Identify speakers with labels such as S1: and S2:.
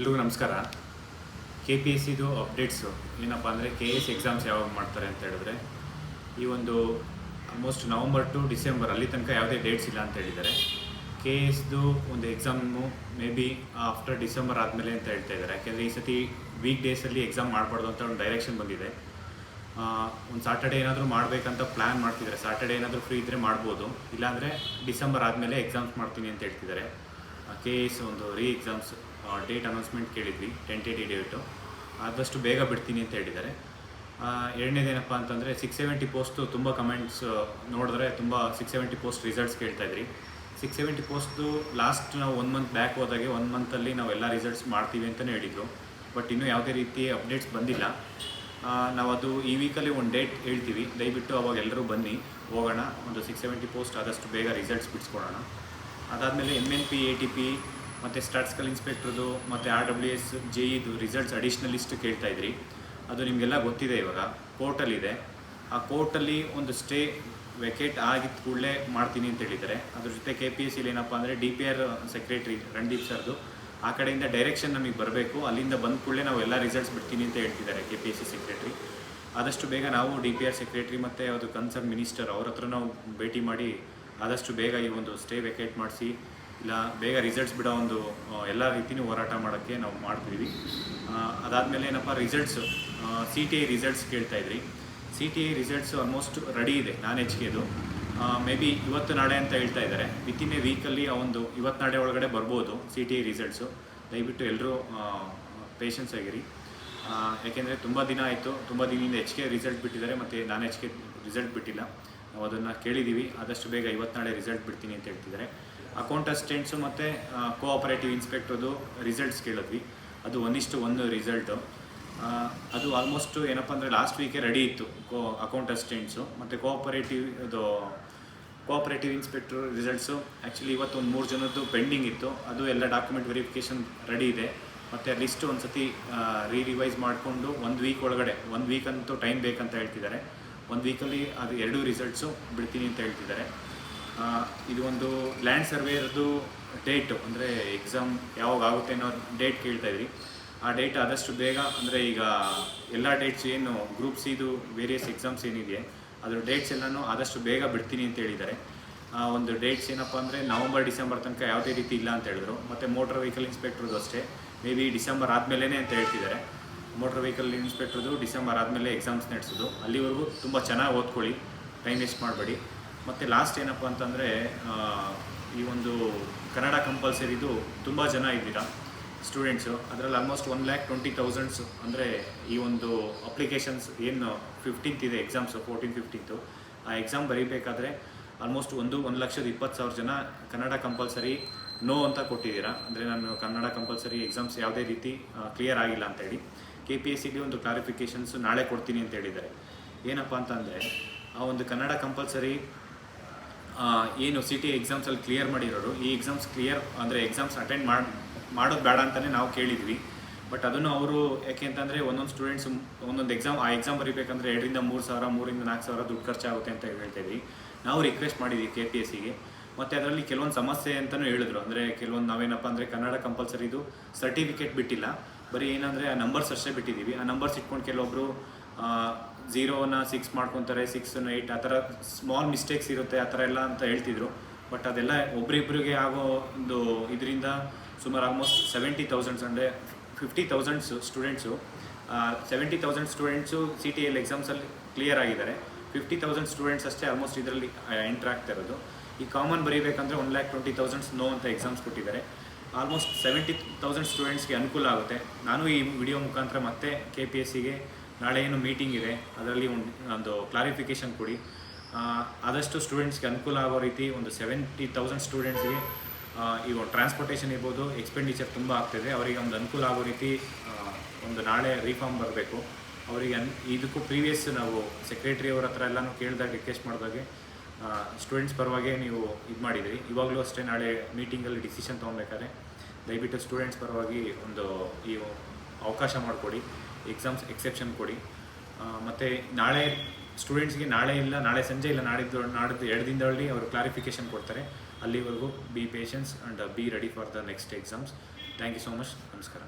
S1: ಎಲ್ರಿಗೂ ನಮಸ್ಕಾರ. K P S ಸಿದು ಅಪ್ಡೇಟ್ಸು ಏನಪ್ಪ ಅಂದರೆ ಕೆ ಎಸ್ ಎಕ್ಸಾಮ್ಸ್ ಯಾವಾಗ ಮಾಡ್ತಾರೆ ಅಂತ ಹೇಳಿದ್ರೆ, ಈ ಒಂದು ಆಲ್ಮೋಸ್ಟ್ ನವಂಬರ್ ಟು ಡಿಸೆಂಬರ್ ಅಲ್ಲಿ ತನಕ ಯಾವುದೇ ಡೇಟ್ಸ್ ಇಲ್ಲ ಅಂತ ಹೇಳಿದ್ದಾರೆ. ಕೆ ಎಸ್ದು ಒಂದು exam may be after December ಆದಮೇಲೆ ಅಂತ ಹೇಳ್ತಾ ಇದ್ದಾರೆ. ಯಾಕೆಂದರೆ ಈ ಸತಿ ವೀಕ್ ಡೇಸಲ್ಲಿ ಎಕ್ಸಾಮ್ ಮಾಡಬಾರ್ದು ಅಂತ ಒಂದು ಡೈರೆಕ್ಷನ್ ಬಂದಿದೆ. ಒಂದು ಸಾಟರ್ಡೆ ಏನಾದರೂ ಮಾಡಬೇಕಂತ ಪ್ಲ್ಯಾನ್ ಮಾಡ್ತಿದ್ದಾರೆ. ಸಾಟರ್ಡೆ ಏನಾದರೂ ಫ್ರೀ ಇದ್ದರೆ ಮಾಡ್ಬೋದು. ಇಲ್ಲಾಂದರೆ ಡಿಸೆಂಬರ್ ಆದಮೇಲೆ ಎಕ್ಸಾಮ್ಸ್ ಮಾಡ್ತೀನಿ ಅಂತ ಹೇಳ್ತಿದ್ದಾರೆ. ಕೆ ಎಸ್ ಒಂದು ರೀ ಎಕ್ಸಾಮ್ಸ್ ಡೇಟ್ ಅನೌನ್ಸ್ಮೆಂಟ್ ಕೇಳಿದ್ವಿ ಟೆಂಟೇಟಿವ್ ಡೇಟು ಆದಷ್ಟು ಬೇಗ ಬಿಡ್ತೀನಿ ಅಂತ ಹೇಳಿದ್ದಾರೆ. ಎರಡನೇದೇನಪ್ಪ ಅಂತಂದರೆ ಸಿಕ್ಸ್ ಸೆವೆಂಟಿ ಪೋಸ್ಟು ತುಂಬ ಕಮೆಂಟ್ಸ್ ನೋಡಿದ್ರೆ ತುಂಬ ಸಿಕ್ಸ್ ಸೆವೆಂಟಿ ಪೋಸ್ಟ್ ರಿಸಲ್ಟ್ಸ್ ಕೇಳ್ತಾ ಇದ್ರಿ. ಸಿಕ್ಸ್ ಸೆವೆಂಟಿ ಪೋಸ್ಟು ಲಾಸ್ಟ್ ನಾವು ಒನ್ ಮಂತ್ ಬ್ಯಾಕ್ ಹೋದಾಗೆ ಒನ್ ಮಂತಲ್ಲಿ ನಾವು ಎಲ್ಲ ರಿಸಲ್ಟ್ಸ್ ಮಾಡ್ತೀವಿ ಅಂತಲೇ ಹೇಳಿದರು. ಬಟ್ ಇನ್ನೂ ಯಾವುದೇ ರೀತಿ ಅಪ್ಡೇಟ್ಸ್ ಬಂದಿಲ್ಲ. ನಾವು ಅದು ಈ ವೀಕಲ್ಲಿ ಒಂದು ಡೇಟ್ ಹೇಳ್ತೀವಿ. ದಯವಿಟ್ಟು ಅವಾಗ ಎಲ್ಲರೂ ಬನ್ನಿ, ಹೋಗೋಣ. ಒಂದು ಸಿಕ್ಸ್ ಸೆವೆಂಟಿ ಪೋಸ್ಟ್ ಆದಷ್ಟು ಬೇಗ ರಿಸಲ್ಟ್ಸ್ ಬಿಡಿಸ್ಕೊಡೋಣ ಅದಾದಮೇಲೆ M N P A T P ಮತ್ತು ಸ್ಟಾಟ್ಸ್ಕಲ್ ಇನ್ಸ್ಪೆಕ್ಟ್ರದು ಮತ್ತು ಆರ್ ಡಬ್ಲ್ಯೂ ಎಸ್ ಜೆ ಇದು ರಿಸಲ್ಟ್ಸ್ ಅಡಿಷ್ನಲ್ ಲಿಸ್ಟ್ ಕೇಳ್ತಾ ಇದ್ರಿ. ಅದು ನಿಮಗೆಲ್ಲ ಗೊತ್ತಿದೆ ಇವಾಗ. ಕೋರ್ಟಲ್ಲಿದೆ ಆ ಕೋರ್ಟಲ್ಲಿ ಒಂದು ಸ್ಟೇ ವೆಕೇಟ್ ಆಗಿದ್ದ ಕೂಡಲೇ ಮಾಡ್ತೀನಿ ಅಂತ ಹೇಳಿದ್ದಾರೆ. ಅದ್ರ ಜೊತೆ ಕೆ ಪಿ ಎಸ್ ಸಿಲಿ ಏನಪ್ಪ ಅಂದರೆ D P R secretary Randeep ಸರ್ದು ಆ ಕಡೆಯಿಂದ ಡೈರೆಕ್ಷನ್ ನಮಗೆ ಬರಬೇಕು. ಅಲ್ಲಿಂದ ಬಂದ ಕೂಡಲೇ ನಾವು ಎಲ್ಲ ರಿಸಲ್ಟ್ಸ್ ಬಿಡ್ತೀನಿ ಅಂತ ಹೇಳ್ತಿದ್ದಾರೆ K P S C secretary ಆದಷ್ಟು ಬೇಗ ನಾವು ಡಿ ಪಿ ಆರ್ ಸೆಕ್ರೆಟ್ರಿ ಮತ್ತು ಅದು ಕನ್ಸರ್ನ್ ಮಿನಿಸ್ಟರ್ ಅವ್ರ ಹತ್ರ ನಾವು ಭೇಟಿ ಮಾಡಿ ಆದಷ್ಟು ಬೇಗ ಈ ಒಂದು ಸ್ಟೇ ವೆಕೇಟ್ ಮಾಡಿಸಿ, ಇಲ್ಲ ಬೇಗ ರಿಸಲ್ಟ್ಸ್ ಬಿಡೋ ಒಂದು ಎಲ್ಲ ರೀತಿಯೂ ಹೋರಾಟ ಮಾಡೋಕ್ಕೆ ನಾವು ಮಾಡ್ತೀವಿ ಅದಾದಮೇಲೆ ಏನಪ್ಪ results C T I results ಕೇಳ್ತಾ ಇದ್ರಿ. C T I results almost ready ಇದೆ, ನಾನ್ ಎಚ್ ಕೆದು ಮೇ ಬಿ ಇವತ್ತು ನಾಳೆ ಅಂತ ಹೇಳ್ತಾ ಇದ್ದಾರೆ. ವಿತಿನ್ ಎ ವೀಕಲ್ಲಿ ಆ ಒಂದು, ಇವತ್ತು ನಾಳೆ ಒಳಗಡೆ ಬರ್ಬೋದು ಸಿ ಟಿ ಐ ರಿಸಲ್ಟ್ಸು ದಯವಿಟ್ಟು ಎಲ್ಲರೂ ಪೇಷನ್ಸ್ ಆಗಿರಿ. ಯಾಕೆಂದರೆ ತುಂಬ ದಿನ ಆಯಿತು, ತುಂಬ ದಿನದಿಂದ ಎಚ್ ಕೆ ರಿಸಲ್ಟ್ ಬಿಟ್ಟಿದ್ದಾರೆ, ಮತ್ತು ನಾನ್ ಎಚ್ ಕೆ ರಿಸಲ್ಟ್ ಬಿಟ್ಟಿಲ್ಲ. ನಾವು ಅದನ್ನು ಕೇಳಿದ್ದೀವಿ ಆದಷ್ಟು ಬೇಗ ಇವತ್ತು ನಾಳೆ ರಿಸಲ್ಟ್ ಬಿಡ್ತೀನಿ ಅಂತ ಹೇಳ್ತಿದ್ದಾರೆ. ಅಕೌಂಟ್ ಅಸಿಸ್ಟೆಂಟ್ಸು ಮತ್ತು ಕೋಆಪರೇಟಿವ್ ಇನ್ಸ್ಪೆಕ್ಟರ್ದು ರಿಸಲ್ಟ್ಸ್ ಕೇಳಿದ್ವಿ. ಅದು ಒಂದಿಷ್ಟು ಒಂದು ರಿಸಲ್ಟು ಅದು ಆಲ್ಮೋಸ್ಟ್ ಏನಪ್ಪ ಅಂದರೆ ಲಾಸ್ಟ್ ವೀಕೆ ರೆಡಿ ಇತ್ತು ಕೋ ಅಕೌಂಟ್ ಅಸಿಸ್ಟೆಂಟ್ಸು ಮತ್ತು ಕೋಆಪರೇಟಿವ್ ಇದು ಕೋಆಪರೇಟಿವ್ ಇನ್ಸ್ಪೆಕ್ಟ್ರ್ ರಿಸಲ್ಟ್ಸು ಆ್ಯಕ್ಚುಲಿ ಇವತ್ತು ಒಂದು ಮೂರು ಜನದ್ದು ಪೆಂಡಿಂಗ್ ಇತ್ತು. ಅದು ಎಲ್ಲ ಡಾಕ್ಯುಮೆಂಟ್ ವೆರಿಫಿಕೇಷನ್ ರೆಡಿ ಇದೆ. ಮತ್ತು ಲಿಸ್ಟ್ ಒಂದು ಸತಿ ರೀ ರಿವೈಸ್ ಮಾಡಿಕೊಂಡು ಒಂದು ವೀಕ್ ಒಳಗಡೆ, ಒಂದು ವೀಕ್ ಅಂತೂ ಟೈಮ್ ಬೇಕಂತ ಹೇಳ್ತಿದ್ದಾರೆ. ಒಂದು ವೀಕಲ್ಲಿ ಅದು ಎರಡೂ ರಿಸಲ್ಟ್ಸು ಬಿಡ್ತೀನಿ ಅಂತ ಹೇಳ್ತಿದ್ದಾರೆ. ಇದು ಒಂದು ಲ್ಯಾಂಡ್ ಸರ್ವೇಯರ್ದು ಡೇಟು ಅಂದರೆ ಎಕ್ಸಾಮ್ ಯಾವಾಗ ಆಗುತ್ತೆ ಅನ್ನೋ ಡೇಟ್ ಕೇಳ್ತಾ ಇದ್ರಿ. ಆ ಡೇಟ್ ಆದಷ್ಟು ಬೇಗ, ಅಂದರೆ ಈಗ ಎಲ್ಲ ಡೇಟ್ಸ್ ಏನು ಗ್ರೂಪ್ ಸಿದು ವೇರಿಯಸ್ ಎಕ್ಸಾಮ್ಸ್ ಏನಿದೆ, ಅದರ ಡೇಟ್ಸ್ ಎಲ್ಲನೂ ಆದಷ್ಟು ಬೇಗ ಬಿಡ್ತೀನಿ ಅಂತ ಹೇಳಿದ್ದಾರೆ. ಒಂದು ಡೇಟ್ಸ್ ಏನಪ್ಪ ಅಂದರೆ ನವಂಬರ್, ಡಿಸೆಂಬರ್ ತನಕ ಯಾವುದೇ ರೀತಿ ಇಲ್ಲ ಅಂತ ಹೇಳಿದ್ರು. ಮತ್ತು ಮೋಟರ್ ವೆಹಿಕಲ್ ಇನ್ಸ್ಪೆಕ್ಟ್ರದ್ದು ಅಷ್ಟೇ ಮೇ ಬಿ ಡಿಸೆಂಬರ್ ಆದಮೇಲೆ ಅಂತ ಹೇಳ್ತಿದ್ದಾರೆ. ಮೋಟರ್ ವೆಹಿಕಲ್ ಇನ್ಸ್ಪೆಕ್ಟ್ರದ್ದು ಡಿಸೆಂಬರ್ ಆದಮೇಲೆ ಎಕ್ಸಾಮ್ಸ್ ನಡೆಸೋದು. ಅಲ್ಲಿವರೆಗೂ ತುಂಬ ಚೆನ್ನಾಗಿ ಓದ್ಕೊಳ್ಳಿ ಟೈಮ್ ವೇಸ್ಟ್ ಮಾಡಬೇಡಿ. ಮತ್ತು ಲಾಸ್ಟ್ ಏನಪ್ಪ ಅಂತಂದರೆ ಈ ಒಂದು ಕನ್ನಡ ಕಂಪಲ್ಸರಿದು ತುಂಬ ಜನ ಇದ್ದೀರಾ ಸ್ಟೂಡೆಂಟ್ಸು ಅದರಲ್ಲಿ almost one lakh twenty thousands ಅಂದರೆ ಈ ಒಂದು ಅಪ್ಲಿಕೇಶನ್ಸ್ ಏನು ಫಿಫ್ಟೀನ್ತ್ ಇದೆ ಎಕ್ಸಾಮ್ಸು ಫೋರ್ಟೀನ್ ಫಿಫ್ಟೀನ್ತು ಆ ಎಕ್ಸಾಮ್ ಬರೀಬೇಕಾದ್ರೆ ಆಲ್ಮೋಸ್ಟ್ ಒಂದು ಒಂದು ಲಕ್ಷದ ಇಪ್ಪತ್ತು ಸಾವಿರ ಜನ ಕನ್ನಡ ಕಂಪಲ್ಸರಿ ನೋ ಅಂತ ಕೊಟ್ಟಿದ್ದೀರಾ. ಅಂದರೆ ನಾನು ಕನ್ನಡ ಕಂಪಲ್ಸರಿ ಎಕ್ಸಾಮ್ಸ್ ಯಾವುದೇ ರೀತಿ ಕ್ಲಿಯರ್ ಆಗಿಲ್ಲ ಅಂತ ಹೇಳಿ. ಕೆ ಪಿ ಎಸ್ ಸಿಗೆ ಒಂದು ಕ್ಲಾರಿಫಿಕೇಷನ್ಸ್ ನಾಳೆ ಕೊಡ್ತೀನಿ ಅಂತ ಹೇಳಿದ್ದಾರೆ. ಏನಪ್ಪ ಅಂತಂದರೆ, ಆ ಒಂದು ಕನ್ನಡ ಕಂಪಲ್ಸರಿ ಏನು ಸಿ ಟಿ ಎಕ್ಸಾಮ್ಸಲ್ಲಿ ಕ್ಲಿಯರ್ ಮಾಡಿರೋರು, ಈ ಎಕ್ಸಾಮ್ಸ್ ಕ್ಲಿಯರ್ ಅಂದರೆ ಎಕ್ಸಾಮ್ಸ್ ಅಟೆಂಡ್ ಮಾಡಿ, ಮಾಡೋದು ಬೇಡ ಅಂತಲೇ ನಾವು ಕೇಳಿದ್ವಿ. ಬಟ್ ಅದನ್ನು ಅವರು ಯಾಕೆ ಅಂತಂದರೆ ಒಂದೊಂದು ಸ್ಟೂಡೆಂಟ್ಸ್ ಒಂದೊಂದು ಎಕ್ಸಾಮ್ ಆ ಎಕ್ಸಾಮ್ ಬರೀಬೇಕಂದ್ರೆ ಎರಡರಿಂದ ಮೂರು ಸಾವಿರ, ಮೂರಿಂದ ನಾಲ್ಕು ಸಾವಿರ ದುಡ್ಡು ಖರ್ಚಾಗುತ್ತೆ ಅಂತ ಹೇಳ್ತೀವಿ ನಾವು ರಿಕ್ವೆಸ್ಟ್ ಮಾಡಿದ್ವಿ ಕೆ ಪಿ ಎಸ್ ಸಿಗೆ ಮತ್ತು ಅದರಲ್ಲಿ ಕೆಲವೊಂದು ಸಮಸ್ಯೆ ಅಂತಲೂ ಹೇಳಿದ್ರು. ಅಂದರೆ ಕೆಲವೊಂದು ನಾವೇನಪ್ಪ ಅಂದರೆ ಕನ್ನಡ ಕಂಪಲ್ಸರಿದು ಸರ್ಟಿಫಿಕೇಟ್ ಬಿಟ್ಟಿಲ್ಲ. ಬರೀ ಏನಂದರೆ ಆ ನಂಬರ್ಸ್ ಅಷ್ಟೇ ಬಿಟ್ಟಿದ್ದೀವಿ. ಆ ನಂಬರ್ಸ್ ಇಟ್ಕೊಂಡು ಕೆಲವೊಬ್ಬರು ಝೀರೋನ ಸಿಕ್ಸ್ ಮಾಡ್ಕೊತಾರೆ ಸಿಕ್ಸನ್ನ ಏಯ್ಟ್ ಆ ಥರ ಸ್ಮಾಲ್ ಮಿಸ್ಟೇಕ್ಸ್ ಇರುತ್ತೆ, ಆ ಥರ ಎಲ್ಲ ಅಂತ ಹೇಳ್ತಿದ್ರು. ಬಟ್ ಅದೆಲ್ಲ ಒಬ್ರಿಬ್ರಿಗೆ ಆಗೋ ಒಂದು ಇದರಿಂದ ಸುಮಾರು ಆಲ್ಮೋಸ್ಟ್ ಸೆವೆಂಟಿ ತೌಸಂಡ್ಸ್ ಅಂದರೆ fifty thousands students seventy thousand students C T L ಎಕ್ಸಾಮ್ಸಲ್ಲಿ clear ಆಗಿದ್ದಾರೆ. ಫಿಫ್ಟಿ ತೌಸಂಡ್ ಸ್ಟೂಡೆಂಟ್ಸ್ ಅಷ್ಟೇ ಆಲ್ಮೋಸ್ಟ್ ಇದರಲ್ಲಿ ಎಂಟ್ರ್ ಆಗ್ತಾ ಇರೋದು. ಈ common ಬರೀಬೇಕಂದ್ರೆ one lakh twenty thousands no ಅಂತ ಎಕ್ಸಾಮ್ಸ್ ಕೊಟ್ಟಿದ್ದಾರೆ. ಆಲ್ಮೋಸ್ಟ್ ಸೆವೆಂಟಿ ತೌಸಂಡ್ ಸ್ಟೂಡೆಂಟ್ಸ್ಗೆ ಅನುಕೂಲ ಆಗುತ್ತೆ. ನಾನು ಈ ವಿಡಿಯೋ ಮುಖಾಂತರ ಮತ್ತೆ ಕೆ ಪಿ ಎಸ್ ಸಿಗೆ ನಾಳೆ ಏನು ಮೀಟಿಂಗ್ ಇದೆ, ಅದರಲ್ಲಿ ಒಂದು ಒಂದು ಕ್ಲಾರಿಫಿಕೇಷನ್ ಕೊಡಿ. ಆದಷ್ಟು ಸ್ಟೂಡೆಂಟ್ಸ್ಗೆ ಅನುಕೂಲ ಆಗೋ ರೀತಿ ಒಂದು ಸೆವೆಂಟಿ ತೌಸಂಡ್ ಸ್ಟೂಡೆಂಟ್ಸ್ಗೆ ಈಗ ಟ್ರಾನ್ಸ್ಪೋರ್ಟೇಷನ್ ಇರ್ಬೋದು ಎಕ್ಸ್ಪೆಂಡಿಚರ್ ತುಂಬ ಆಗ್ತಿದೆ. ಅವರಿಗೆ ಒಂದು ಅನುಕೂಲ ಆಗೋ ರೀತಿ ಒಂದು ನಾಳೆ ರೀಫಾರ್ಮ್ ಬರಬೇಕು. ಅವರಿಗೆ ಅನ್, ಇದಕ್ಕೂ ಪ್ರೀವಿಯಸ್ ನಾವು ಸೆಕ್ರೆಟ್ರಿ ಅವ್ರ ಹತ್ರ ಎಲ್ಲನೂ ಕೇಳಿದಾಗ ರಿಕ್ವೆಸ್ಟ್ ಮಾಡಿದಾಗೆ ಸ್ಟೂಡೆಂಟ್ಸ್ ಪರವಾಗಿ ನೀವು ಇದು ಮಾಡಿದಿರಿ. ಇವಾಗಲೂ ಅಷ್ಟೇ ನಾಳೆ ಮೀಟಿಂಗಲ್ಲಿ ಡಿಸಿಷನ್ ತೊಗೊಬೇಕಾದ್ರೆ ದಯವಿಟ್ಟು ಸ್ಟೂಡೆಂಟ್ಸ್ ಪರವಾಗಿ ಒಂದು ಈ ಅವಕಾಶ ಮಾಡಿಕೊಡಿ ಎಕ್ಸಾಮ್ಸ್ ಎಕ್ಸೆಪ್ಷನ್ ಕೊಡಿ. ಮತ್ತು ನಾಳೆ ಸ್ಟೂಡೆಂಟ್ಸ್ಗೆ ನಾಳೆ ಇಲ್ಲ, ನಾಳೆ ಸಂಜೆ ಇಲ್ಲ, ನಾಡಿದ್ದು ನಾಡಿದ್ದು ಎರಡು ದಿನದಲ್ಲಿ ಅವರು ಕ್ಲಾರಿಫಿಕೇಶನ್ ಕೊಡ್ತಾರೆ. ಅಲ್ಲಿವರೆಗೂ be patience and be ready for the next exams thank you so much ನಮಸ್ಕಾರ.